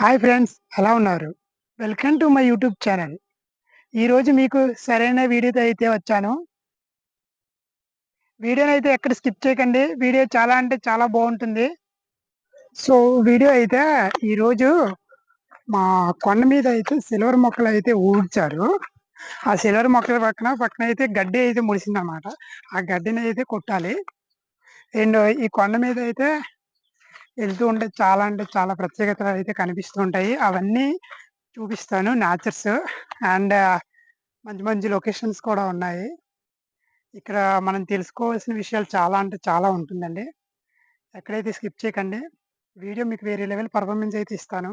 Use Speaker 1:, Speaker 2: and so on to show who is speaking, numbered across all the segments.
Speaker 1: Hi friends ఎలా ఉన్నారు? Welcome to my YouTube channel ఈరోజు మీకు సరైన వీడియోతో అయితే వచ్చాను. వీడియోని అయితే ఎక్కడ స్కిప్ చేయకండి. వీడియో చాలా అంటే చాలా బాగుంటుంది. సో వీడియో అయితే ఈరోజు మా కొండ మీద అయితే సిల్వర్ మొక్కలు అయితే ఊడ్చారు. ఆ సిల్వర్ మొక్కల పక్కన పక్కన అయితే గడ్డి అయితే ముడిసిందనమాట. ఆ గడ్డిని అయితే కొట్టాలి. అండ్ ఈ కొండ మీద అయితే వెళ్తూ ఉంటే చాలా అంటే చాలా ప్రత్యేకతలు అయితే కనిపిస్తూ ఉంటాయి అవన్నీ చూపిస్తాను న్యాచర్స్ అండ్ మంచి మంచి లొకేషన్స్ కూడా ఉన్నాయి. ఇక్కడ మనం తెలుసుకోవాల్సిన విషయాలు చాలా అంటే చాలా ఉంటుందండి. ఎక్కడైతే స్కిప్ చేయకండి. వీడియో మీకు వేరే లెవెల్ పర్ఫార్మెన్స్ అయితే ఇస్తాను.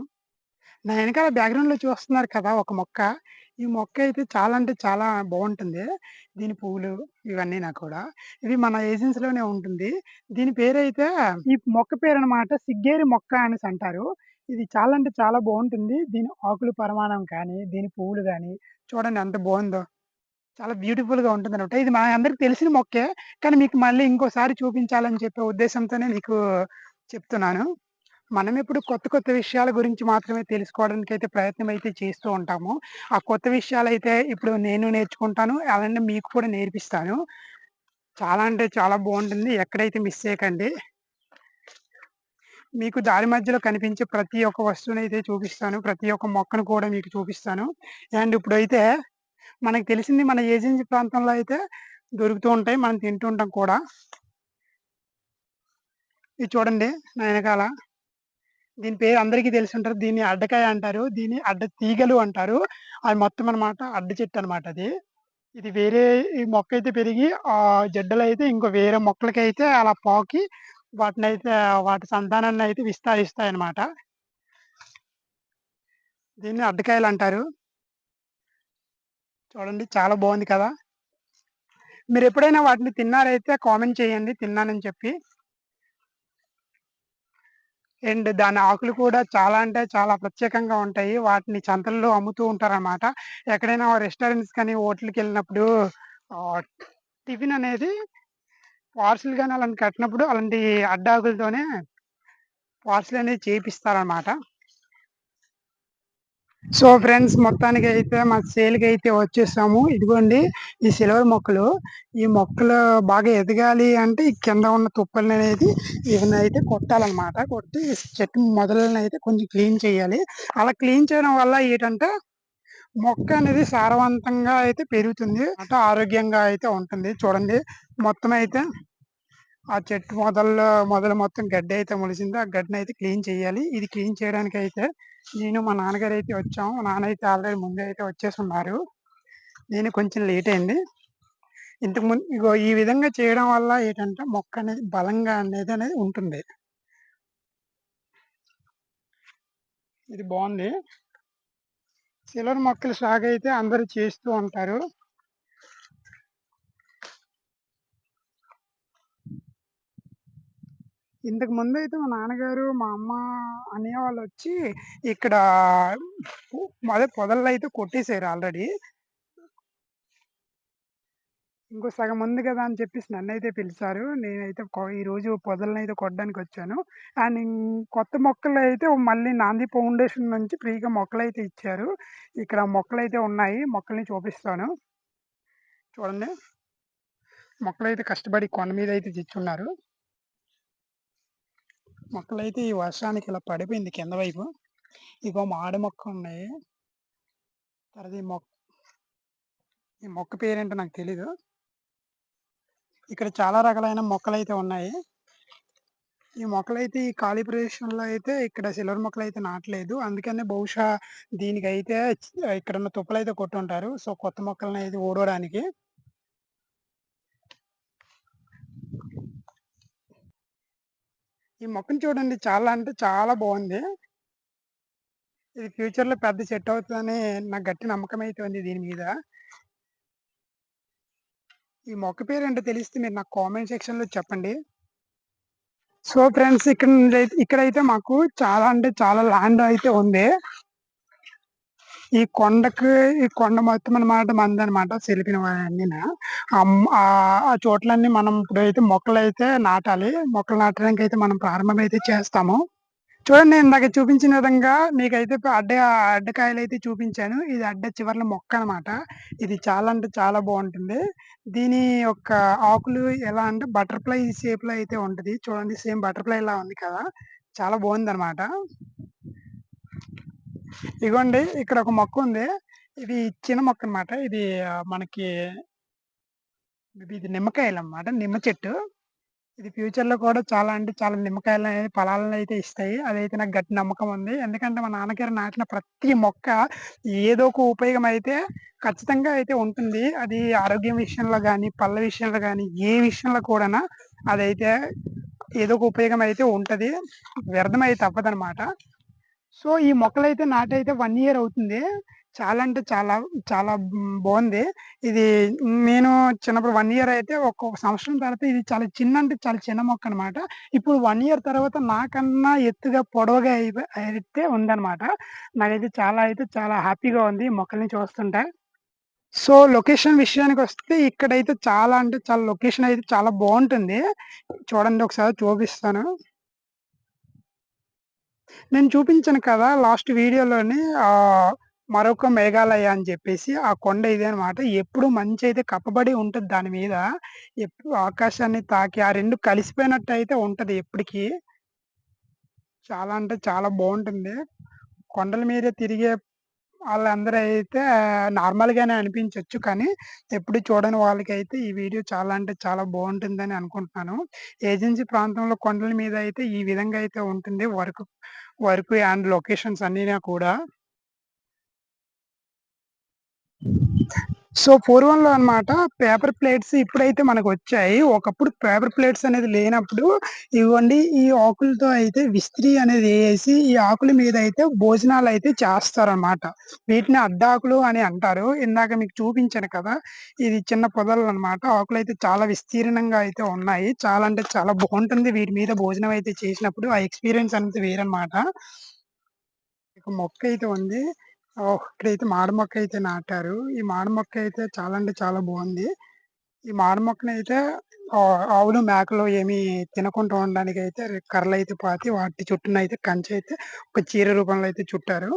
Speaker 1: నా వెనకాల బ్యాక్గ్రౌండ్లో చూస్తున్నారు కదా ఒక మొక్క. ఈ మొక్క అయితే చాలా అంటే చాలా బాగుంటుంది దీని పువ్వులు ఇవన్నీ నాకు కూడా. ఇది మన ఏజెన్సీ లోనే ఉంటుంది. దీని పేరు అయితే ఈ మొక్క పేరు అనమాట సిగ్గేరి మొక్క అనేసి అంటారు. ఇది చాలా అంటే చాలా బాగుంటుంది దీని ఆకులు పరిమాణం కానీ దీని పువ్వులు కానీ చూడండి ఎంత బాగుందో చాలా బ్యూటిఫుల్గా ఉంటుంది అనమాట ఇది మన అందరికి తెలిసిన మొక్కే. కానీ మీకు మళ్ళీ ఇంకోసారి చూపించాలని చెప్పే ఉద్దేశంతోనే మీకు చెప్తున్నాను. మనం ఎప్పుడు కొత్త కొత్త విషయాల గురించి మాత్రమే తెలుసుకోవడానికి అయితే ప్రయత్నం అయితే చేస్తూ ఉంటాము. ఆ కొత్త విషయాలు అయితే ఇప్పుడు నేను నేర్చుకుంటాను అలానే మీకు కూడా నేర్పిస్తాను. చాలా అంటే చాలా బాగుంటుంది. ఎక్కడైతే మిస్ చేయకండి మీకు దారి మధ్యలో కనిపించే ప్రతి ఒక్క వస్తువుని అయితే చూపిస్తాను. ప్రతి ఒక్క మొక్కను కూడా మీకు చూపిస్తాను. అండ్ ఇప్పుడైతే మనకు తెలిసింది మన ఏజెన్సీ ప్రాంతంలో అయితే దొరుకుతూ ఉంటాయి. మనం తింటూ ఉంటాం కూడా. ఇది చూడండి నా వెనకాల. దీని పేరు అందరికీ తెలిసి ఉంటారు దీన్ని అడ్డకాయ అంటారు. దీన్ని అడ్డ తీగలు అంటారు. అది మొత్తం అన్నమాట అడ్డ చెట్టు అనమాట అది. ఇది వేరే ఈ మొక్క అయితే పెరిగి ఆ జడ్డలు అయితే ఇంకో వేరే మొక్కలకి అయితే అలా పాకి వాటిని అయితే వాటి సంతానాన్ని అయితే విస్తరిస్తాయి అన్నమాట. దీన్ని అడ్డకాయలు అంటారు. చూడండి చాలా బాగుంది కదా. మీరు ఎప్పుడైనా వాటిని తిన్నారైతే కామెంట్ చేయండి. తిన్నానని చెప్పి. అండ్ దాని ఆకులు కూడా చాలా అంటే చాలా ప్రత్యేకంగా ఉంటాయి. వాటిని చంతల్లో అమ్ముతూ ఉంటారన్నమాట. ఎక్కడైనా రెస్టారెంట్స్ కానీ హోటల్కి వెళ్ళినప్పుడు టిఫిన్ అనేది పార్సిల్ కానీ అలాంటి కట్టినప్పుడు అలాంటి అడ్డాకులతోనే పార్సిల్ అనేది చేపిస్తారన్నమాట. సో ఫ్రెండ్స్ మొత్తానికి అయితే మా సేల్కి అయితే వచ్చేసాము. ఇదిగోండి ఈ సిల్వర్ మొక్కలు. ఈ మొక్కలు బాగా ఎదగాలి అంటే ఈ కింద ఉన్న తుప్పల్ని అనేది ఇవన్నీ అయితే కొట్టాలన్నమాట. కొట్టి చెట్టు మొదలని అయితే కొంచెం క్లీన్ చేయాలి. అలా క్లీన్ చేయడం వల్ల ఏంటంటే మొక్క అనేది సారవంతంగా అయితే పెరుగుతుంది. అంటే ఆరోగ్యంగా అయితే ఉంటుంది. చూడండి మొత్తం అయితే ఆ చెట్టు మొదల్లో మొదలు మొత్తం గడ్డి అయితే మొలిసింది. ఆ గడ్డిని అయితే క్లీన్ చేయాలి. ఇది క్లీన్ చేయడానికి అయితే నేను మా నాన్నగారు అయితే వచ్చాము మా నాన్న అయితే ఆల్రెడీ ముందే అయితే వచ్చేసి ఉన్నారు. నేను కొంచెం లేట్ అయింది. ఇంతకుముందు ఇగో ఈ విధంగా చేయడం వల్ల ఏంటంటే మొక్క అనేది బలంగా అనేది అనేది ఉంటుంది. ఇది బాగుంది. సిల్వర్ మొక్కలు సాగు అయితే అందరూ చేస్తూ ఉంటారు. ఇంతకు ముందు అయితే మా నాన్నగారు మా అమ్మ అన్నయ్య వాళ్ళు వచ్చి ఇక్కడ అదే పొదల్లో అయితే కొట్టేశారు ఆల్రెడీ. ఇంకో సగం ఉంది కదా అని చెప్పేసి నన్ను అయితే పిలిచారు. నేనైతే కొ- పొదలను అయితే కొట్టడానికి వచ్చాను. అండ్ కొత్త మొక్కలు అయితే మళ్ళీ నాంది ఫౌండేషన్ నుంచి ఫ్రీగా మొక్కలు అయితే ఇచ్చారు. ఇక్కడ మొక్కలు అయితే ఉన్నాయి. మొక్కల్ని చూపిస్తాను. చూడండి. మొక్కలు అయితే కష్టపడి కొండ మీద అయితే తెచ్చున్నారు. మొక్కలు అయితే ఈ వర్షానికి ఇలా పడిపోయింది కింద వైపు. ఇగో మాడి మొక్క ఉన్నాయి తర్వాత ఈ మొక్క ఈ మొక్క పేరేంటో నాకు తెలీదు. ఇక్కడ చాలా రకాలైన మొక్కలు అయితే ఉన్నాయి. ఈ మొక్కలు అయితే ఈ ఖాళీ ప్రదేశంలో అయితే ఇక్కడ సిల్వర్ మొక్కలు అయితే నాటలేదు. అందుకనే బహుశా దీనికి అయితే ఇక్కడ ఉన్న తుప్పలు అయితే కొట్టుంటారు. సో కొత్త మొక్కలను అయితే ఓడవడానికి. ఈ మొక్కను చూడండి చాలా అంటే చాలా బాగుంది. ఇది ఫ్యూచర్లో పెద్ద సెట్ అవుతుందని నాకు గట్టి నమ్మకం అయితే ఉంది దీని మీద. ఈ మొక్క పేరు ఏంటో తెలిస్తే మీరు నాకు కామెంట్ సెక్షన్లో చెప్పండి. సో ఫ్రెండ్స్ ఇక్కడ నుండి అయితే- ఇక్కడైతే మాకు చాలా అంటే చాలా ల్యాండ్ అయితే ఉంది. ఈ కొండకు ఈ కొండ మొత్తం అన్నమాట మంది అనమాట సెలిపిన అన్ని ఆ చోట్లన్నీ మనం ఇప్పుడు అయితే మొక్కలు అయితే నాటాలి. మొక్కలు నాటడానికి అయితే మనం ప్రారంభం అయితే చేస్తాము. చూడండి నేను నాకు చూపించిన విధంగా మీకైతే అడ్డ అడ్డకాయలు అయితే చూపించాను. ఇది అడ్డ చివరిన మొక్క అనమాట ఇది చాలా అంటే చాలా బాగుంటుంది. దీని యొక్క ఆకులు ఎలా అంటే బటర్ఫ్లై షేప్లో అయితే ఉంటుంది. చూడండి సేమ్ బటర్ఫ్లై ఇలా ఉంది కదా. చాలా బాగుంది అనమాట ఇగోండి ఇక్కడ ఒక మొక్క ఉంది. ఇది చిన్న మొక్క అన్నమాట. ఇది మనకి ఇది నిమ్మకాయలు అన్నమాట నిమ్మ చెట్టు. ఇది ఫ్యూచర్లో కూడా చాలా అంటే చాలా నిమ్మకాయలు అనేది ఫలాలను అయితే ఇస్తాయి. అదైతే నాకు గట్టి నమ్మకం ఉంది. ఎందుకంటే మా నాన్నగారు నాటిన ప్రతి మొక్క ఏదో ఒక ఉపయోగం అయితే ఖచ్చితంగా అయితే ఉంటుంది. అది ఆరోగ్యం విషయంలో కానీ పళ్ళ విషయంలో కానీ ఏ విషయంలో కూడా అదైతే ఏదో ఒక ఉపయోగం అయితే ఉంటది. వ్యర్థం అయితే తప్పదనమాట సో ఈ మొక్కలు అయితే నాటైతే వన్ ఇయర్ అవుతుంది. చాలా అంటే చాలా చాలా బాగుంది ఇది నేను చిన్నప్పుడు వన్ ఇయర్ అయితే ఒక్కొక్క సంవత్సరం తర్వాత ఇది చాలా చిన్న అంటే చాలా చిన్న మొక్క అన్నమాట ఇప్పుడు వన్ ఇయర్ తర్వాత నాకన్నా ఎత్తుగా పొడవుగా అయితే ఉందన్నమాట నాకైతే చాలా అయితే చాలా హ్యాపీగా ఉంది మొక్కల్ని చూస్తుంటే సో లొకేషన్ విషయానికి వస్తే ఇక్కడైతే చాలా అంటే చాలా లొకేషన్ అయితే చాలా బాగుంటుంది చూడండి ఒకసారి చూపిస్తాను. నేను చూపించాను కదా లాస్ట్ వీడియోలోని ఆ మరొక మేఘాలయ అని చెప్పేసి ఆ కొండ ఇదే అనమాట ఎప్పుడు మంచి అయితే కప్పబడి ఉంటుంది దాని మీద ఎప్పుడు ఆకాశాన్ని తాకి ఆ రెండు కలిసిపోయినట్టు అయితే ఉంటది ఎప్పటికీ. చాలా అంటే చాలా బాగుంటుంది. కొండల మీద తిరిగే వాళ్ళందరూ అయితే నార్మల్ గానే అనిపించవచ్చు కానీ ఎప్పుడు చూడని వాళ్ళకైతే ఈ వీడియో చాలా అంటే చాలా బాగుంటుందని అనుకుంటున్నాను. ఏజెన్సీ ప్రాంతంలో కొండల మీద అయితే ఈ విధంగా అయితే ఉంటుంది. వర్క్ వర్క్ అండ్ లొకేషన్స్ అన్నీ కూడా. సో పూర్వంలో అన్నమాట పేపర్ ప్లేట్స్ ఇప్పుడైతే మనకు వచ్చాయి ఒకప్పుడు పేపర్ ప్లేట్స్ అనేది లేనప్పుడు ఇవ్వండి ఈ ఆకులతో అయితే విస్త్రీ అనేది వేసి ఈ ఆకుల మీద అయితే భోజనాలు అయితే చేస్తారనమాట వీటిని అడ్డాకులు అని అంటారు. ఇందాక మీకు చూపించాను కదా ఇది చిన్న పొదలు అన్నమాట ఆకులు అయితే చాలా విస్తీర్ణంగా అయితే ఉన్నాయి. చాలా అంటే చాలా బాగుంటుంది. వీటి మీద భోజనం అయితే చేసినప్పుడు ఆ ఎక్స్పీరియన్స్ అనేది వేరనమాట ఒక మొక్క అయితే ఉంది. ఇక్కడైతే మాడి మొక్క అయితే నాటారు. ఈ మాడి మొక్క అయితే చాలా అంటే చాలా బాగుంది. ఈ మాడి మొక్కని అయితే ఆవులు మేకలు ఏమి తినకుండా ఉండడానికి అయితే కర్రలు అయితే పాతి వాటి చుట్టూన అయితే కంచె అయితే ఒక చీర రూపంలో అయితే చుట్టారు.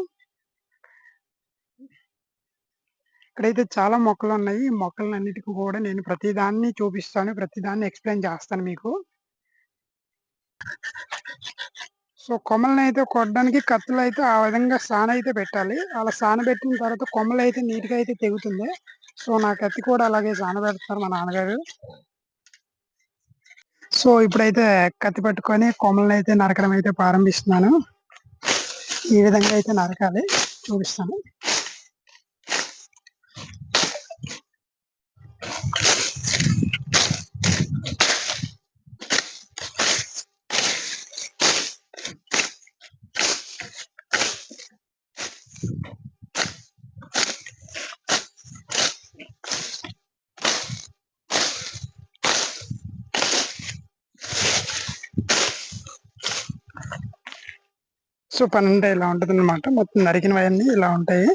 Speaker 1: ఇక్కడైతే చాలా మొక్కలు ఉన్నాయి ఈ మొక్కలన్నిటికీ కూడా నేను ప్రతిదాన్ని చూపిస్తాను. ప్రతి దాన్ని ఎక్స్ప్లెయిన్ చేస్తాను మీకు. సో కొమ్మల్ని అయితే కొట్టడానికి కత్తులు అయితే ఆ విధంగా సాన అయితే పెట్టాలి. అలా సాన పెట్టిన తర్వాత కొమ్మలు అయితే నీట్గా అయితే తెగుతుంది. సో నా కత్తి కూడా అలాగే సాన పెడతారు మా నాన్నగారు. సో ఇప్పుడైతే కత్తి పట్టుకొని కొమ్మలని అయితే నరకడం అయితే ప్రారంభిస్తున్నాను. ఈ విధంగా అయితే నరకాలి. చూపిస్తాను. సో పని అంటే ఇలా ఉంటుంది అనమాట మొత్తం నరికినవన్నీ ఇలా ఉంటాయి.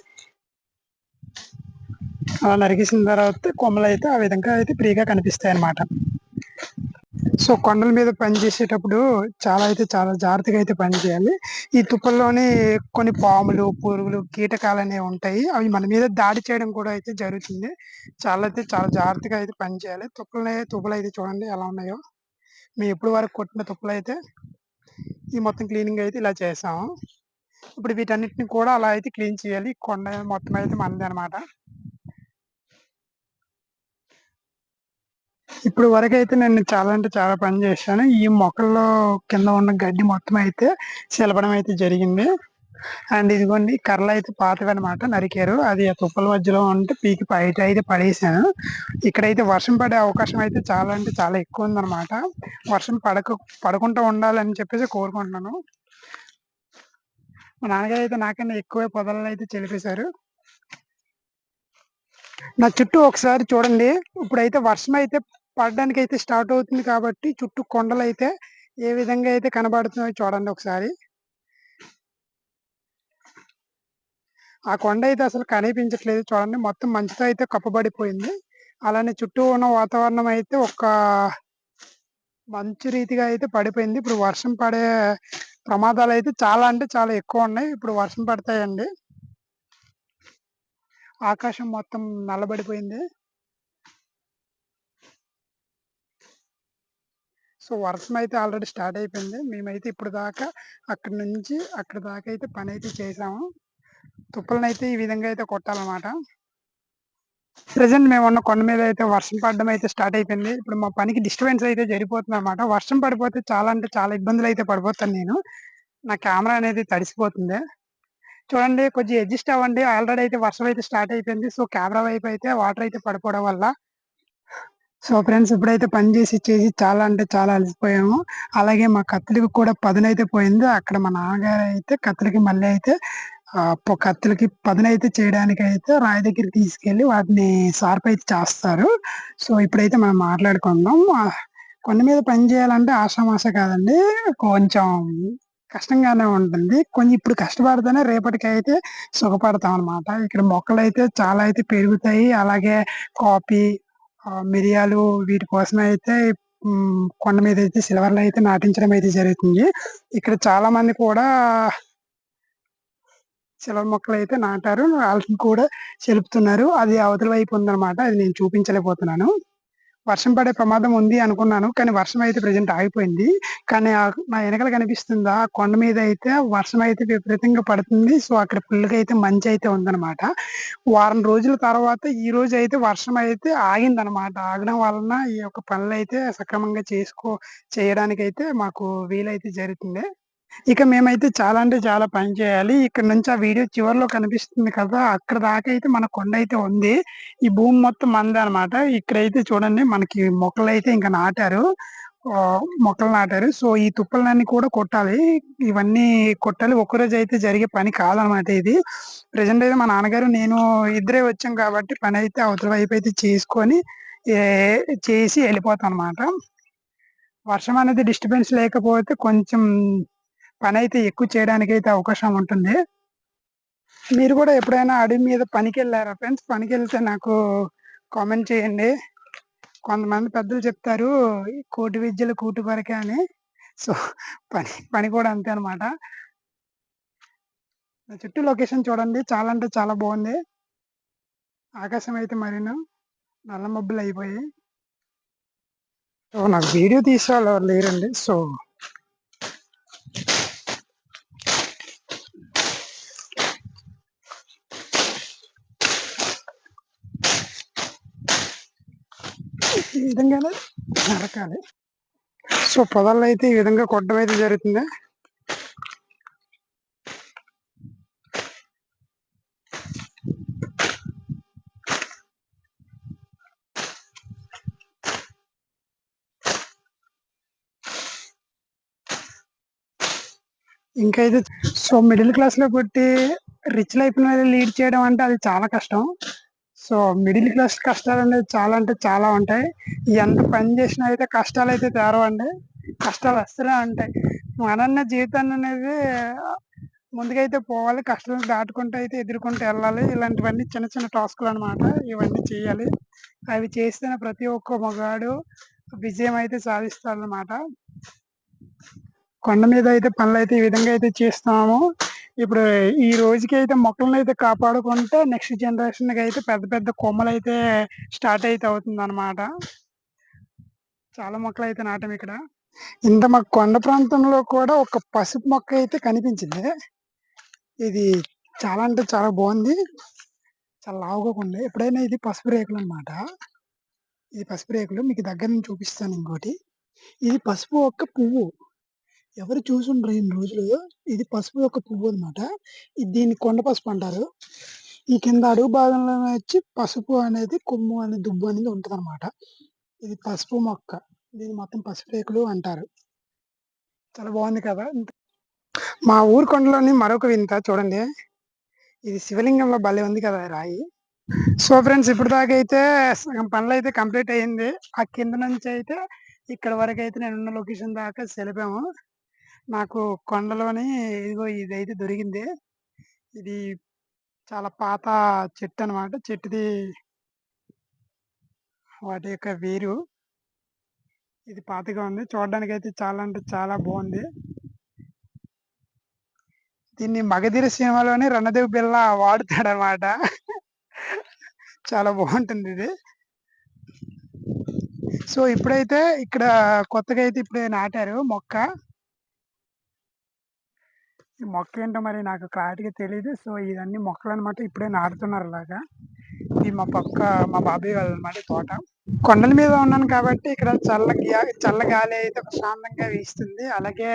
Speaker 1: అలా నరికేసిన తర్వాత కొమ్మలు అయితే ఆ విధంగా అయితే ఫ్రీగా కనిపిస్తాయి అన్నమాట సో కొండల మీద పని చేసేటప్పుడు చాలా అయితే చాలా జాగ్రత్తగా అయితే పని చేయాలి. ఈ తుప్పల్లోనే కొన్ని పాములు పురుగులు కీటకాలు అనేవి ఉంటాయి. అవి మన మీద దాడి చేయడం కూడా అయితే జరుగుతుంది. చాలా అయితే చాలా జాగ్రత్తగా అయితే పని చేయాలి. తుప్పలు తుప్పలు అయితే చూడండి ఎలా ఉన్నాయో. మేము ఎప్పుడు వరకు కొట్టిన తుప్పలు అయితే ఈ మొత్తం క్లీనింగ్ అయితే ఇలా చేసాము ఇప్పుడు వీటన్నిటిని కూడా అలా అయితే క్లీన్ చేయాలి. కొండ మొత్తం అయితే మనది అనమాట ఇప్పుడు వరకు అయితే నేను చాలా అంటే చాలా పని చేశాను. ఈ మొక్కల్లో కింద ఉన్న గడ్డి మొత్తం అయితే శిలపడం అయితే జరిగింది. అండ్ ఇదిగోండి కర్రలు అయితే పాతవి అనమాట నరికారు. అది ఆ తుప్పల మధ్యలో ఉంటే పీకి బయట అయితే పడేసాను. ఇక్కడైతే వర్షం పడే అవకాశం అయితే చాలా అంటే చాలా ఎక్కువ ఉందన్నమాట. వర్షం పడక పడకుండా ఉండాలని చెప్పేసి కోరుకుంటున్నాను. మా నాన్నగారు అయితే నాకన్నా ఎక్కువ పొదలను అయితే చెలిపేశారు. నా చుట్టూ ఒకసారి చూడండి. ఇప్పుడైతే వర్షం అయితే పడడానికి అయితే స్టార్ట్ అవుతుంది కాబట్టి చుట్టూ కొండలు అయితే ఏ విధంగా అయితే కనబడుతున్నాయో చూడండి ఒకసారి. ఆ కొండ అయితే అసలు కనిపించట్లేదు చూడండి. మొత్తం మంచుతో అయితే కప్పబడిపోయింది. అలానే చుట్టూ ఉన్న వాతావరణం అయితే ఒక మంచు రీతిగా అయితే పడిపోయింది. ఇప్పుడు వర్షం పడే ప్రమాదాలు అయితే చాలా అంటే చాలా ఎక్కువ ఉన్నాయి. ఇప్పుడు వర్షం పడతాయండి. ఆకాశం మొత్తం నల్లబడిపోయింది. సో వర్షం అయితే ఆల్రెడీ స్టార్ట్ అయిపోయింది. మేమైతే ఇప్పుడు దాకా అక్కడి నుంచి అక్కడ దాకా అయితే పని అయితే చేసాము. తుప్పలను అయితే ఈ విధంగా అయితే కొట్టాలన్నమాట. ప్రజెంట్ మేము ఉన్న కొండ మీద అయితే వర్షం పడడం అయితే స్టార్ట్ అయిపోయింది. ఇప్పుడు మా పనికి డిస్టర్బెన్స్ అయితే జరిగిపోతుంది అనమాట వర్షం పడిపోతే చాలా అంటే చాలా ఇబ్బందులు అయితే పడిపోతాను నేను. నా కెమెరా అనేది తడిసిపోతుంది. చూడండి కొంచెం అడ్జస్ట్ అవ్వండి. ఆల్రెడీ అయితే వర్షం అయితే స్టార్ట్ అయిపోయింది. సో కెమెరా వైపు అయితే వాటర్ అయితే పడిపోవడం వల్ల. సో ఫ్రెండ్స్ ఇప్పుడైతే పని చేసి చేసి చాలా అంటే చాలా అలసిపోయాము. అలాగే మా కత్తిలికి కూడా పదునైతే పోయింది. అక్కడ మా నాన్నగారు అయితే కత్తిలికి మళ్ళీ అయితే కత్తులకి పదునైతే చేయడానికి అయితే రాయి దగ్గరికి తీసుకెళ్ళి వాటిని షార్ప్ అయితే చేస్తారు. సో ఇప్పుడైతే మనం మాట్లాడుకుందాం. కొండ మీద పని చేయాలంటే ఆషామాష కాదండి. కొంచెం కష్టంగానే ఉంటుంది. కొంచెం ఇప్పుడు కష్టపడితేనే రేపటికి అయితే సుఖపడతాం అనమాట ఇక్కడ మొక్కలు అయితే చాలా అయితే పెరుగుతాయి. అలాగే కాఫీ మిరియాలు వీటి కోసం అయితే కొండ మీద అయితే సిల్వర్లు అయితే నాటించడం అయితే జరుగుతుంది. ఇక్కడ చాలా మంది కూడా సిల్వర్ మొక్కలు అయితే నాటారు. వాళ్ళకి కూడా చెలుపుతున్నారు. అది అవతల వైపు ఉందన్నమాట. అది నేను చూపించలేకపోతున్నాను. వర్షం పడే ప్రమాదం ఉంది అనుకున్నాను. కానీ వర్షం అయితే ప్రజెంట్ ఆగిపోయింది. కానీ ఆ- నా వెనకలు కనిపిస్తుందా? ఆ కొండ మీద అయితే వర్షం అయితే విపరీతంగా పడుతుంది. సో అక్కడ ఫుల్గా అయితే మంచి అయితే ఉందన్నమాట. వారం రోజుల తర్వాత ఈ రోజు అయితే వర్షం అయితే ఆగిందనమాట ఆగడం వలన ఈ యొక్క పనులు అయితే సక్రమంగా చేసుకో చేయడానికి అయితే మాకు వీలైతే జరుగుతుంది ఇక మేమైతే చాలా అంటే చాలా పని చేయాలి. ఇక్కడ నుంచి ఆ వీడియో చివరిలో కనిపిస్తుంది కదా అక్కడ దాకా అయితే మన కొండ అయితే ఉంది. ఈ భూమి మొత్తం మంది అనమాట ఇక్కడైతే చూడండి మనకి మొక్కలు అయితే ఇంకా నాటారు. మొక్కలు నాటారు. సో ఈ తుప్పలన్నీ కూడా కొట్టాలి. ఇవన్నీ కొట్టాలి. ఒక్కరోజు అయితే జరిగే పని కాదనమాట ఇది. ప్రజెంట్ అయితే మా నాన్నగారు నేను ఇద్దరే వచ్చాం కాబట్టి పని అయితే అవతల వైపు అయితే చేసుకొని చేసి వెళ్ళిపోతాం అనమాట వర్షం అనేది డిస్టర్బెన్స్ లేకపోతే కొంచెం పని అయితే ఎక్కువ చేయడానికి అయితే అవకాశం ఉంటుంది. మీరు కూడా ఎప్పుడైనా అడవి మీద పనికి వెళ్ళారా ఫ్రెండ్స్? పనికి వెళ్తే నాకు కామెంట్ చేయండి. కొంతమంది పెద్దలు చెప్తారు కోటి విద్యలు కూటి కొరకే అని. సో పని పని కూడా అంతే అనమాట చుట్టూ లొకేషన్ చూడండి. చాలా అంటే చాలా బాగుంది. ఆకాశం అయితే మరీను. నల్ల మబ్బులు అయిపోయాయి. సో నాకు వీడియో తీసే వాళ్ళు ఎవరు లేరండి. సో ఈ విధంగానే నరకాలి. సో పొదల్లో అయితే ఈ విధంగా కొట్టడం అయితే జరుగుతుంది? ఇంకా అయితే సో మిడిల్ క్లాస్లో పుట్టి రిచ్ లైఫ్ మీద లీడ్ చేయడం అంటే అది చాలా కష్టం. సో మిడిల్ క్లాస్ కష్టాలు అనేది చాలా అంటే చాలా ఉంటాయి. ఎంత పని చేసినా అయితే కష్టాలు అయితే తేరవండి. కష్టాలు వస్తూనే ఉంటాయి. మనన్న జీవితాన్ని అనేది ముందుకైతే పోవాలి. కష్టాలను దాటుకుంటూ అయితే ఎదుర్కొంటూ వెళ్ళాలి. ఇలాంటివన్నీ చిన్న చిన్న టాస్కులు అన్నమాట. ఇవన్నీ చేయాలి. అవి చేస్తేనే ప్రతి ఒక్క మగాడు విజయం అయితే సాధిస్తాడనమాట కొండ మీద అయితే పనులు అయితే ఈ విధంగా అయితే చేస్తాము ఇప్పుడు ఈ రోజుకి అయితే మొక్కలను అయితే కాపాడుకుంటే నెక్స్ట్ జనరేషన్కి అయితే పెద్ద పెద్ద కొమ్మలు అయితే స్టార్ట్ అయితే అవుతుంది అనమాట చాలా మొక్కలు అయితే నాటం ఇక్కడ. ఇంత మా కొండ ప్రాంతంలో కూడా ఒక పసుపు మొక్క అయితే కనిపించింది. ఇది చాలా అంటే చాలా బాగుంది. చాలా లావుగా ఎప్పుడైనా ఇది పసుపు రేకులు అన్నమాట. ఇది పసుపు రేకులు. మీకు దగ్గర నుంచి చూపిస్తాను ఇంకోటి. ఇది పసుపు ఒక్క పువ్వు. ఎవరు చూసుండ్రు ఇన్ని రోజులు? ఇది పసుపు యొక్క పువ్వు అన్నమాట. దీన్ని కొండ పసుపు అంటారు. ఈ కింద అడుగు భాగంలో వచ్చి పసుపు అనేది కొమ్ము అనే దుబ్బు అనేది ఉంటది అనమాట ఇది పసుపు మొక్క. దీన్ని మొత్తం పసుపు రేకులు అంటారు. చాలా బాగుంది కదా? మా ఊరు కొండలోని మరొక వింత చూడండి. ఇది శివలింగంలో భలే ఉంది కదా రాయి. సో ఫ్రెండ్స్ ఇప్పుడు దాకా అయితే సగం పనులు అయితే కంప్లీట్ అయ్యింది ఆ కింద నుంచి అయితే ఇక్కడ వరకు అయితే నేను ఉన్న లొకేషన్ దాకా సెలిపాము. నాకు కొండలోని ఇదిగో ఇది అయితే దొరికింది. ఇది చాలా పాత చెట్టు అనమాట చెట్టుది వాటి యొక్క వేరు. ఇది పాతగా ఉంది. చూడడానికి అయితే చాలా అంటే చాలా బాగుంది. దీన్ని 'మగధీర' సినిమాలోని రణదేవ్ బిళ్ళ వాడుతాడనమాట. చాలా బాగుంటుంది ఇది. సో, ఇప్పుడైతే ఇక్కడ కొత్తగా అయితే ఇప్పుడే నాటారు మొక్క. ఈ మొక్కేంటో మరి నాకు క్లారిటీగా తెలియదు సో, ఇవన్నీ మొక్కలనమాట. ఇప్పుడే నాటుతున్నారు అలాగా. ఇది మా పక్క మా బాబాయ్ వాళ్ళదనమాట ఈ తోట. కొండల మీద ఉన్నాను కాబట్టి ఇక్కడ చల్ల చల్ల గాలి అయితే ప్రశాంతంగా వీస్తుంది. అలాగే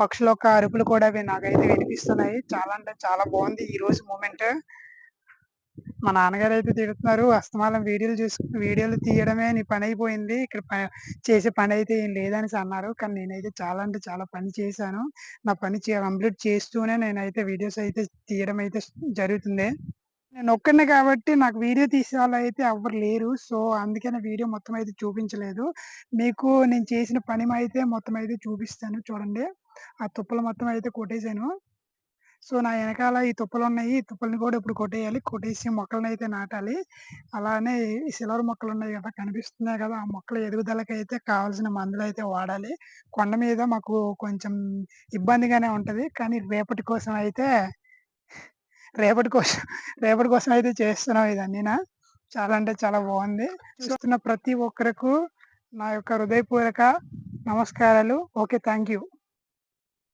Speaker 1: పక్షుల యొక్క అరుపులు కూడా అవి నాకైతే వినిపిస్తున్నాయి. చాలా అంటే చాలా బాగుంది ఈ రోజు మూమెంట్. మా నాన్నగారు అయితే తిడుతున్నారు. అస్తమానం వీడియోలు చూసి వీడియోలు తీయడమే నీ అయిపోయింది ఇక్కడ చేసే చేసే అయితే ఏం లేదనేసి అన్నారు. కానీ నేనైతే చాలా అంటే చాలా పని చేశాను. నా పని చే కంప్లీట్ చేస్తూనే నేనైతే వీడియోస్ అయితే తీయడం అయితే జరుగుతుంది. నేను ఒక్కనే కాబట్టి నాకు వీడియో తీసే వాళ్ళైతే ఎవ్వరు లేరు. సో, అందుకనే వీడియో మొత్తం అయితే చూపించలేదు. మీకు నేను చేసిన పని అయితే మొత్తం అయితే చూపిస్తాను చూడండి. ఆ తుప్పలు మొత్తం అయితే కొట్టేశాను సో, నా ఎనకాల ఈ తుప్పలున్నాయి. ఈ తుప్పలని కూడా ఇప్పుడు కొట్టేయాలి. కొట్టేసి మొక్కలనైతే నాటాలి. అలానే ఈ సిల్వర్ మొక్కలున్నాయి గదా! కనిపిస్తున్నాయి గదా! ఆ మొక్కల ఎదుగుదలకైతే కావాల్సిన మందులైతే వాడాలి. కొండ మీద మాకు కొంచెం ఇబ్బందిగానే ఉంటది. కానీ రేపటి కోసం అయితే రేపటి కోసం రేపటి కోసం అయితే చేస్తున్నాం ఇదన్నీన. చాలా అంటే చాలా బావుంది. చూస్తున్న ప్రతి ఒక్కరకు నా యొక్క హృదయపూర్వక నమస్కారాలు. ఓకే. Thank you.